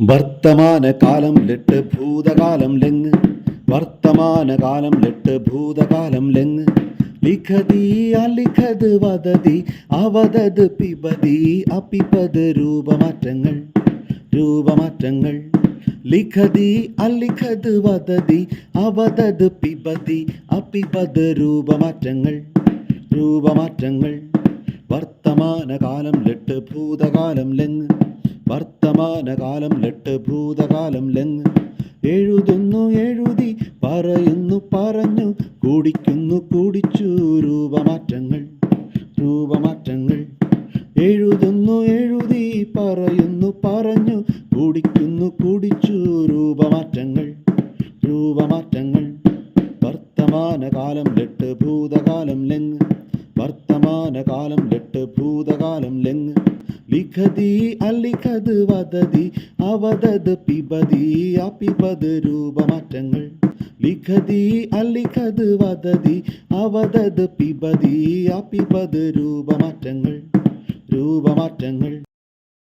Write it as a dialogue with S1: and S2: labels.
S1: വർത്തമാനകാലം ലെട്ട് ഭൂതകാലം ലെങ്ങ്. വർത്തമാനകാലം ലെട്ട് ഭൂതകാലം ലെങ്ങ്. ലിഖതി അലിഖത് വദതി അവതത് പിബതി അപിപത് രൂപമാറ്റങ്ങൾ രൂപമാറ്റങ്ങൾ. ലിഖതി അലിഖത് വദതി അവതത് പിബതി അപിപത് രൂപമാറ്റങ്ങൾ രൂപമാറ്റങ്ങൾ. വർത്തമാനകാലം ലെട്ട് ഭൂതകാലം ലെങ്ങ്. വർത്തമാനകാലം ലട്ട് ഭൂതകാലം ലങ് എഴുതുന്നു എഴുതി പറയുന്നു പറഞ്ഞു കുടിക്കുന്നു കുടിച്ചു രൂപമാറ്റങ്ങൾ രൂപമാറ്റങ്ങൾ. എഴുതുന്നു എഴുതി പറയുന്നു പറഞ്ഞു കുടിക്കുന്നു കുടിച്ചു രൂപമാറ്റങ്ങൾ രൂപമാറ്റങ്ങൾ. വർത്തമാനകാലം ലട്ട് ഭൂതകാലം ലങ് വർത്തമാനകാലം ലട്ട് ഭൂതകാലം ലെങ്ങ്. ലിഖതി അലിഖത് വദതി അവതത് പിബതി അപിബത് രൂപമാറ്റങ്ങൾ. ലിഖതി അലിഖത് വദതി അവതത് പിബതി അപിബത് രൂപമാറ്റങ്ങൾ. രൂപമാറ്റങ്ങൾ.